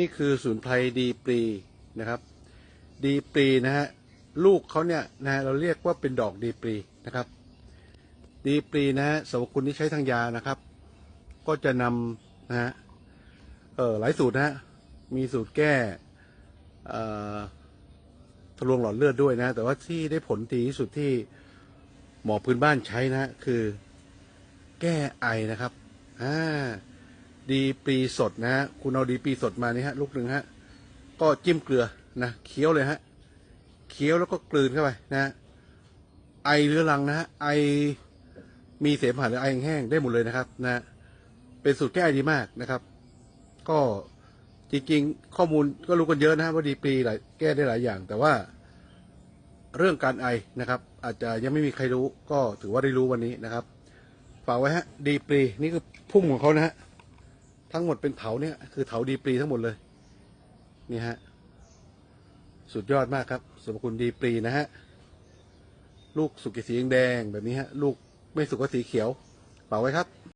นี่คือสมุนไพรดีปรีนะครับ ดีปรีนะฮะลูกเขาเนี่ยนะฮะเราเรียกว่าเป็นดอกดีปรีนะครับ ดีปรีนะฮะสรรพคุณที่ใช้ทางยานะครับ ก็จะนำนะฮะเออหลายสูตรนะฮะมีสูตรแก้เอ่อทะลวงหลอดเลือดด้วยนะ แต่ว่าที่ได้ผลดีที่สุดที่หมอพื้นบ้านใช้นะ คือแก้ไอนะครับอ่า ดีปรีสดนะฮะคุณเอาดีปรีสดมานี่ฮะลูกหนึ่งฮะก็จิ้มเกลือนะเคี้ยวเลยฮะเคี้ยวแล้วก็กลืนเข้าไปนะฮะไอเรื้อรังนะฮะไอมีเสมหะหรือไอแห้งได้หมดเลยนะครับนะเป็นสูตรแก้ไอดีมากนะครับ ก็จริงๆข้อมูลก็รู้กันเยอะนะฮะว่าดีปรีหลายแก้ได้หลายอย่าง แต่ว่าเรื่องการไอนะครับ อาจจะยังไม่มีใครรู้ก็ถือว่าได้รู้วันนี้นะครับฝากไว้ฮะดีปรีนี่คือพุ่มของเขานะฮะ ทั้งหมดเป็นเถาเนี่ยคือเถาดีปรีทั้งหมดเลยนี่ฮะสุดยอดมากครับสมคุณดีปรีนะฮะลูกสุกสีแดงแบบนี้ฮะลูกไม่สุกก็สีเขียวฝากไว้ครับ